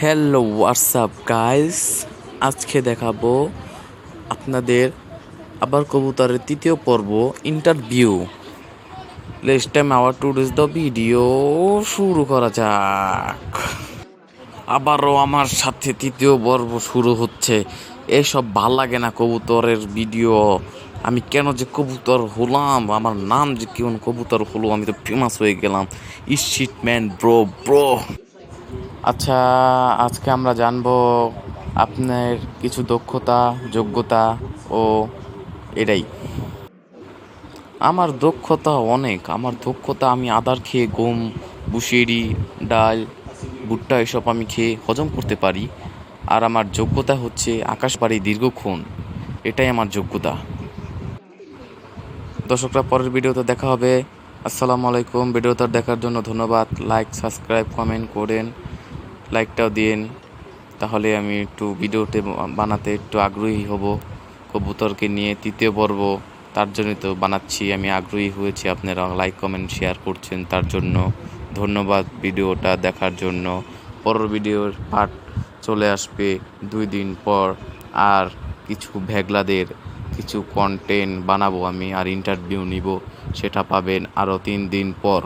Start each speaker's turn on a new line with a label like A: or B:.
A: Hello WhatsApp guys আজকে দেখাবো আপনাদের আবার কবুতরের তৃতীয় পর্ব interview last time our two days the video শুরু করা যাক। আবারও আমার সাথে তৃতীয় পর্ব শুরু হচ্ছে। এসব ভালো লাগে না কবুতরের ভিডিও আমি কেন যে কবুতর হলাম? আমার নাম যে কেমন কবুতর হলো আমি তো ফেমাস হয়ে গেলাম। ইশিট ম্যান ব্রো ব্রো আচ্ছা আজকে আমরা জানব আপনার কিছু দক্ষতা যোগ্যতা ও এটাই। আমার দক্ষতা অনেক। আমার দক্ষতা আমি আদার খেয়ে গম বুশেরি ডাল ভুট্টা এসব আমি খেয়ে হজম করতে পারি। আর আমার যোগ্যতা হচ্ছে আকাশবাড়ি দীর্ঘক্ষণ। এটাই আমার যোগ্যতা। দর্শকরা, পরের ভিডিওতে দেখা হবে। আসসালামু আলাইকুম। ভিডিওটা দেখার জন্য ধন্যবাদ। লাইক সাবস্ক্রাইব কমেন্ট করেন। লাইকটাও দিন তাহলে আমি একটু ভিডিওতে বানাতে একটু আগ্রহী হব। কবুতরকে নিয়ে তৃতীয় পর্ব তার জন্য তো বানাচ্ছি। আমি আগ্রহী হয়েছি আপনারা লাইক কমেন্ট শেয়ার করছেন তার জন্য। ধন্যবাদ ভিডিওটা দেখার জন্য। পরের ভিডিওর পার্ট চলে আসবে দুই দিন পর। আর কিছু ভেগলাদের কিছু কন্টেন্ট বানাবো আমি আর ইন্টারভিউ নিব সেটা পাবেন আরও তিন দিন পর।